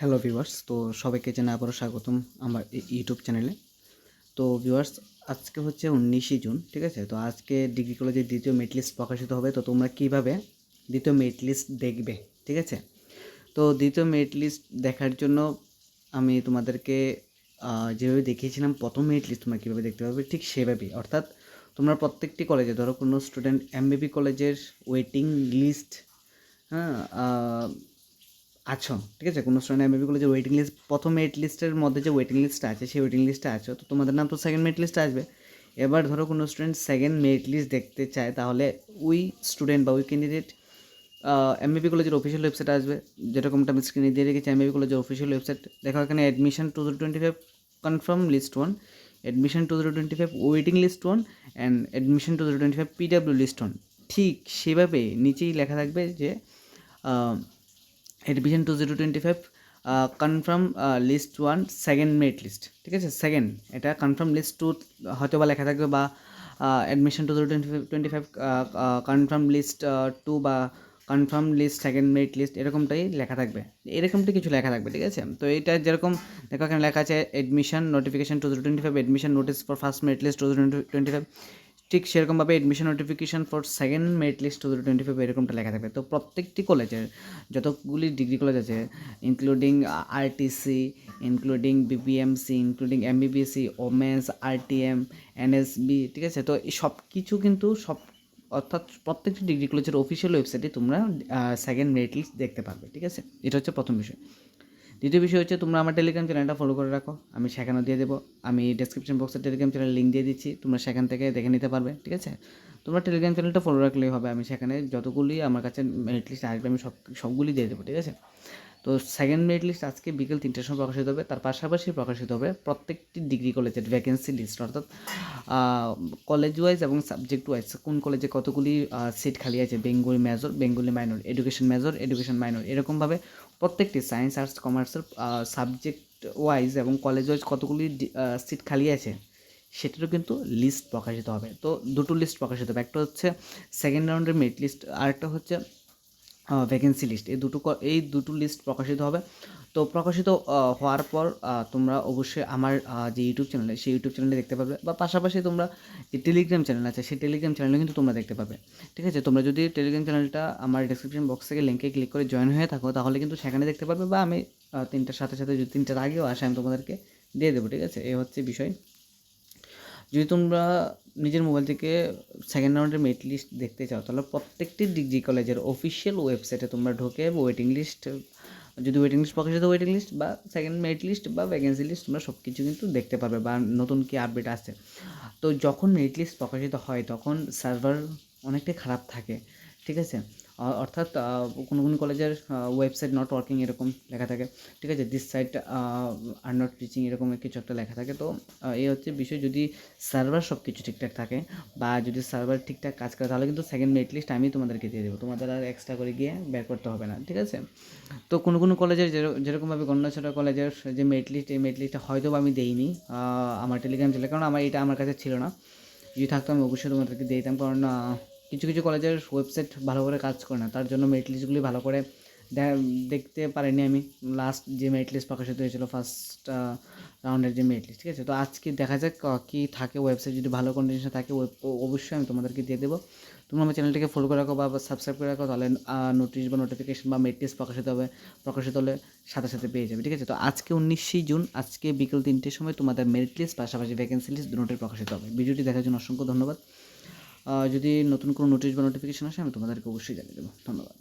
Hello viewers তো সবাইকে জানাই আবারও স্বাগতম আমার ইউটিউব চ্যানেলে তো ভিউয়ার্স আজকে হচ্ছে উনিশে জুন ঠিক আছে? তো আজকে ডিগ্রি কলেজের দ্বিতীয় মেরিট লিস্ট প্রকাশিত হবে। তো তোমরা কীভাবে দ্বিতীয় মেরিট লিস্ট দেখবে, ঠিক আছে? তো দ্বিতীয় মেরিট লিস্ট দেখার জন্য আমি তোমাদেরকে যেভাবে দেখিয়েছিলাম, প্রথম মেরিট লিস্ট তোমরা কীভাবে দেখতে পাবে, ঠিক সেভাবেই। অর্থাৎ তোমরা প্রত্যেকটি কলেজে, ধরো কোনো স্টুডেন্ট এমবিবি কলেজের ওয়েটিং লিস্ট হ্যাঁ আছো, ঠিক আছে? কোনো স্টুডেন্ট এমবিবি কলেজের ওয়েটিং লিস্ট প্রথম মেরিট লিস্টের মধ্যে যে ওয়েটিং লিস্টটা আছে, সেই ওয়েটিং লিস্টে আছো। তো তোমাদের নাম তো সেকেন্ড মেরিট লিস্টে আসবে। এবার ধরো কোনো স্টুডেন্ট সেকেন্ড মেরিট লিস্ট দেখতে চায়, তাহলে ওই স্টুডেন্ট বা ওই ক্যান্ডিডেট এমবিবি কলেজের অফিসিয়াল ওয়েবসাইট আসবে। যেরকমটা আমি স্ক্রিনে দিয়ে রেখেছি এমবিবি কলেজের অফিসিয়াল ওয়েবসাইট দেখো এখানে admission two zero twenty five confirm list one admission two zero twenty five waiting list one and admission two zero twenty five PW list one ঠিক সেভাবে নিচেই লেখা থাকবে যে admission two zero twenty five confirm list one second merit list ঠিক আছে? Second এটা confirm list two হয়তো বা লেখা থাকবে বা admission two zero twenty five twenty five confirm list two বা confirm list second merit list এরকমটাই লেখা থাকবে। এরকমটাই কিছু লেখা থাকবে, ঠিক আছে? তো এটা যেরকম দেখো এখানে লেখা আছে admission notification two zero twenty five admission notice for first merit list two zero twenty five ঠিক সেরকমভাবে admission notification for second merit list two twenty five এরকমটা লেখা থাকবে। তো প্রত্যেকটি কলেজের যতগুলি ডিগ্রি কলেজ আছে including RTC including BPMC including MBBSC women's RTM NSB ঠিক আছে? তো এই সব কিছু কিন্তু সব, অর্থাৎ প্রত্যেকটি ডিগ্রি কলেজের অফিসিয়াল ওয়েবসাইটে তোমরা সেকেন্ড মেরিট লিস্ট দেখতে পারবে, ঠিক আছে? এটা হচ্ছে প্রথম বিষয়। দ্বিতীয় বিষয় হচ্ছে তোমরা আমার টেলিগ্রাম চ্যানেলটা ফলো করে রাখো। আমি সেখানেও দিয়ে দেবো। আমি ডেসক্রিপশন বক্সে টেলিগ্রাম চ্যানেল লিঙ্ক দিয়ে দিচ্ছি। তোমরা সেখান থেকে দেখে নিতে পারবে, ঠিক আছে? তোমরা টেলিগ্রাম চ্যানেলটা ফলো রাখলেই হবে। আমি সেখানে যতগুলি আমার কাছে মেরিট লিস্ট আসবে, আমি সব, সবগুলি দিয়ে দেবো, ঠিক আছে? তো সেকেন্ড মেরিট লিস্ট আজকে বিকেল তিনটের সময় প্রকাশিত হবে। তার পাশাপাশি প্রকাশিত হবে প্রত্যেকটি ডিগ্রি কলেজের ভ্যাকেন্সি লিস্ট অর্থাৎ কলেজ ওয়াইজ এবং সাবজেক্ট ওয়াইজ কোন কলেজে কতগুলি সিট খালি আছে? Bengali major Bengali minor education major education minor এরকমভাবে প্রত্যেকটি সায়েন্স আর্টস কমার্সের সাবজেক্ট ওয়াইজ এবং কলেজ ওয়াইজ কতগুলি সিট খালি আছে, সেটারও কিন্তু লিস্ট প্রকাশিত হবে। তো দুটো লিস্ট প্রকাশিত হবে। একটা হচ্ছে সেকেন্ড রাউন্ডের মেরিট লিস্ট আরেকটা হচ্ছে ভ্যাকেন্সি লিস্ট এই দুটো এই দুটো লিস্ট প্রকাশিত হবে। তো প্রকাশিত হওয়ার পর তোমরা অবশ্যই আমার যে ইউটিউব চ্যানেলে সেই ইউটিউব চ্যানেলে দেখতে পাবে। বা পাশাপাশি তোমরা যে টেলিগ্রাম চ্যানেল আছে, সেই টেলিগ্রাম চ্যানেলে কিন্তু তোমরা দেখতে পাবে। ঠিক আছে? তোমরা যদি টেলিগ্রাম চ্যানেলটা আমার ডিসক্রিপশন বক্স থেকে লিঙ্কে ক্লিক করে জয়েন হয়ে থাকো, তাহলে কিন্তু সেখানে দেখতে পাবে বা আমি তিনটার সাথে সাথে যদি তিনটার আগেও আসে, আমি তোমাদেরকে দিয়ে দেবো। ঠিক আছে? এ হচ্ছে বিষয়। যদি তোমরা নিজের মোবাইল থেকে সেকেন্ড রাউন্ডের মেট লিস্ট দেখতে চাও, তাহলে প্রত্যেকটি ডিগ্রি কলেজের অফিসিয়াল ওয়েবসাইটে তোমরা ঢোকে ওয়েটিং লিস্ট যদি ওয়েটিং লিস্ট প্রকাশিত ওয়েটিং লিস্ট বা সেকেন্ড মেরিট লিস্ট বা ভ্যাকেন্সি লিস্ট তোমরা সব কিছু কিন্তু দেখতে পারবে বা নতুন কি আপডেট আছে তো যখন মেট লিস্ট প্রকাশিত হয়, তখন সার্ভার অনেকটাই খারাপ থাকে, ঠিক আছে? অর্থাৎ কোনো কোনো কলেজের ওয়েবসাইট নট ওয়ার্কিং এরকম লেখা থাকে। ঠিক আছে? This site are not reaching এরকম কিছু একটা লেখা থাকে। তো এই হচ্ছে বিষয় যদি সার্ভার সব কিছু ঠিকঠাক থাকে বা যদি সার্ভার ঠিকঠাক কাজ করে, তাহলে কিন্তু সেকেন্ড মেরিট লিস্ট আমি তোমাদেরকে দিয়ে দেবো। তোমাদের আর এক্সট্রা করে গিয়ে বের করতে হবে না। ঠিক আছে? তো কোনো কোনো কলেজের যের- যেরকমভাবে গণ্যছড়া কলেজের যে মেরিট এই মেরিট লিস্টটা হয়তো আমি দেইনি আমার টেলিগ্রাম চ্যানেলে কারণ আমার এটা আমার কাছে ছিল না। যদি থাকতো আমি অবশ্যই তোমাদেরকে দিয়ে দিতাম। কারণ কিছু কিছু কলেজের ওয়েবসাইট ভালো করে কাজ করে না। তার জন্য মেরিট লিস্টগুলি ভালো করে দেখতে পারিনি আমি। লাস্ট যে মেরিট লিস্ট প্রকাশিত হয়েছিল ফার্স্ট রাউন্ডের যে মেরিট লিস্ট ঠিক আছে? তো আজকে দেখা যাক কী থাকে ওয়েবসাইট যদি ভালো কন্ডিশনে থাকে অবশ্যই আমি তোমাদেরকে দিয়ে দেবো। তোমরা আমার চ্যানেলটিকে ফলো করে রাখো বা সাবস্ক্রাইব করে রাখো, তাহলে নোটিশ বা নোটিফিকেশন বা মেরিট লিস্ট প্রকাশিত হবে, প্রকাশিত হলে সাথে সাথে পেয়ে যাবে, ঠিক আছে? তো আজকে উনিশে জুন, আজকে বিকেল তিনটের সময় তোমাদের মেরিট লিস্ট পাশাপাশি ভ্যাকেন্সি লিস্ট দুটোই প্রকাশিত হবে। ভিডিওটি দেখার জন্য অসংখ্য ধন্যবাদ। যদি নতুন কোনো নোটিশ বা নোটিফিকেশান আসে আমি তোমাদেরকে অবশ্যই জানিয়ে দেবো। ধন্যবাদ।